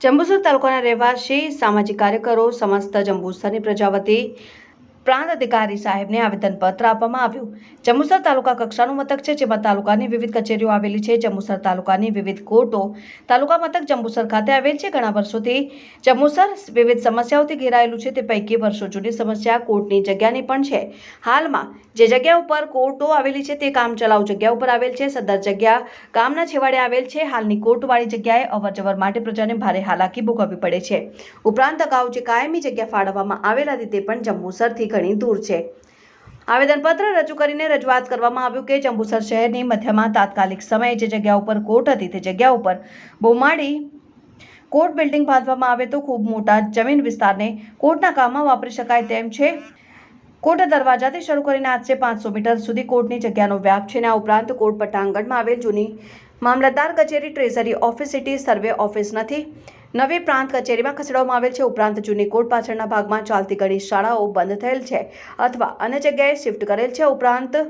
જંબુસર તાલુકાના રહેવાસી સામાજિક કાર્યકરો સમસ્ત જંબુસરની પ્રજા વતી પ્રાંત અધિકારી સાહેબને આવેદનપત્ર આપવામાં આવ્યું. જંબુસર તાલુકા કક્ષાનું મથક છે, જેમાં તાલુકાની વિવિધ કચેરીઓ આવેલી છે. જંબુસર તાલુકાની વિવિધ કોર્ટો તાલુકા મથક જંબુસર ખાતે આવેલ છે. ઘણા વર્ષોથી જંબુસર વિવિધ સમસ્યાઓથી ઘેરાયેલું છે. તે પૈકી વર્ષો જૂની સમસ્યા કોર્ટની જગ્યાની પણ છે. હાલમાં જે જગ્યા ઉપર કોર્ટો આવેલી છે, તે કામચલાઉ જગ્યા ઉપર આવેલ છે. સદર જગ્યા ગામના છેવાડે આવેલ છે. હાલની કોર્ટવાળી જગ્યાએ અવરજવર માટે પ્રજાને ભારે હાલાકી ભોગવવી પડે છે. ઉપરાંત અગાઉ જે કાયમી જગ્યા ફાળવવામાં આવેલ હતી, તે પણ જંબુસરથી ઘણી દૂર છે. આવેદનપત્ર રજૂ કરીને રજૂઆત કરવામાં આવ્યું કે જંબુસર શહેરની મધ્યમાં તાત્કાલિક સમયે જે જગ્યા ઉપર કોર્ટ હતી તે જગ્યા ઉપર બોમાડી કોર્ટ બિલ્ડિંગ બાંધવામાં આવે તો ખૂબ મોટા જમીન વિસ્તારને કોર્ટના કામમાં વાપરી શકાય તેમ છે. કોર્ટ દરવાજાથી શરૂ કરીને આશરે પાંચસો મીટર સુધી કોર્ટની જગ્યાનો વ્યાપ છે અને આ ઉપરાંત કોર્ટ પટાંગણમાં આવેલ જૂની મામલતદાર કચેરી, treasury office, city survey office નથી. નવી પ્રાંત કચેરીમાં ખસેડવામાં આવેલ છે. ઉપરાંત જૂની કોર્ટ પાછળના ભાગમાં ચાલતી ઘણી શાળાઓ બંધ થયેલ છે અથવા અન્ય જગ્યાએ શિફ્ટ કરેલ છે. ઉપરાંત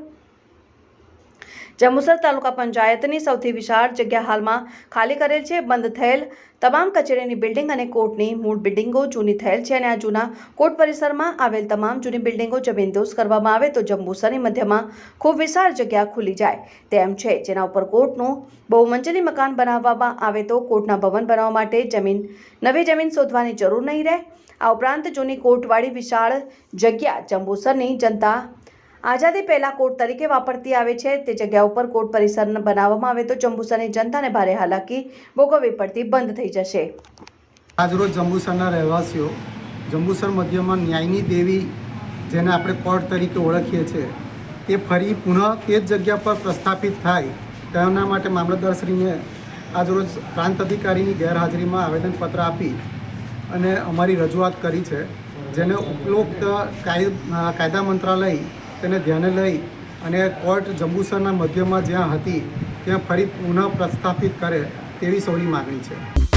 જંબુસર તાલુકા પંચાયતની સૌથી વિશાળ જગ્યા હાલમાં ખાલી કરેલ છે, બંધ થયેલ. તમામ કચેરીની બિલ્ડિંગ અને કોર્ટની મૂળ બિલ્ડિંગો જૂની થયેલ છે અને આ જૂના કોર્ટ પરિસરમાં આવેલ તમામ જૂની બિલ્ડિંગો જમીનદોસ કરવામાં આવે તો જંબુસરની મધ્યમાં ખૂબ વિશાળ જગ્યા ખુલી જાય. તેમ છે, જેના ઉપર કોર્ટનું બહુમંજલી મકાન બનાવવામાં આવે તો કોર્ટના ભવન બનાવવા માટે જમીન, નવી જમીન શોધવાની જરૂર નહીં રહે. આ ઉપરાંત જૂની કોર્ટવાળી વિશાળ જગ્યા જંબુસરની જનતા આઝાદી પહેલા કોર્ટ તરીકે વાપરતી આવે છે. તે જગ્યા ઉપર કોર્ટ પરિસર બનાવવામાં આવે તો જંબુસરની જનતાને ભારે હાલાકી ભોગવવી પડતી બંધ થઈ જશે. આજરોજ જંબુસરના રહેવાસીઓ જંબુસર મધ્યમાં ન્યાયની દેવી જેને આપણે કોર્ટ તરીકે ઓળખીએ છીએ, તે ફરી પુનઃ તે જ જગ્યા પર પ્રસ્થાપિત થાય તેના માટે મામલતદારશ્રીને આજરોજ પ્રાંત અધિકારીની ગેરહાજરીમાં આવેદનપત્ર આપી અને અમારી રજૂઆત કરી છે, જેને ઉપરોક્ત કાય કાયદા મંત્રાલય તેને ધ્યાને લઈ અને કોર્ટ જંબુસરના મધ્યમાં જ્યાં હતી, ત્યાં ફરી પુનઃ પ્રસ્થાપિત કરે તેવી સૌની માગણી છે.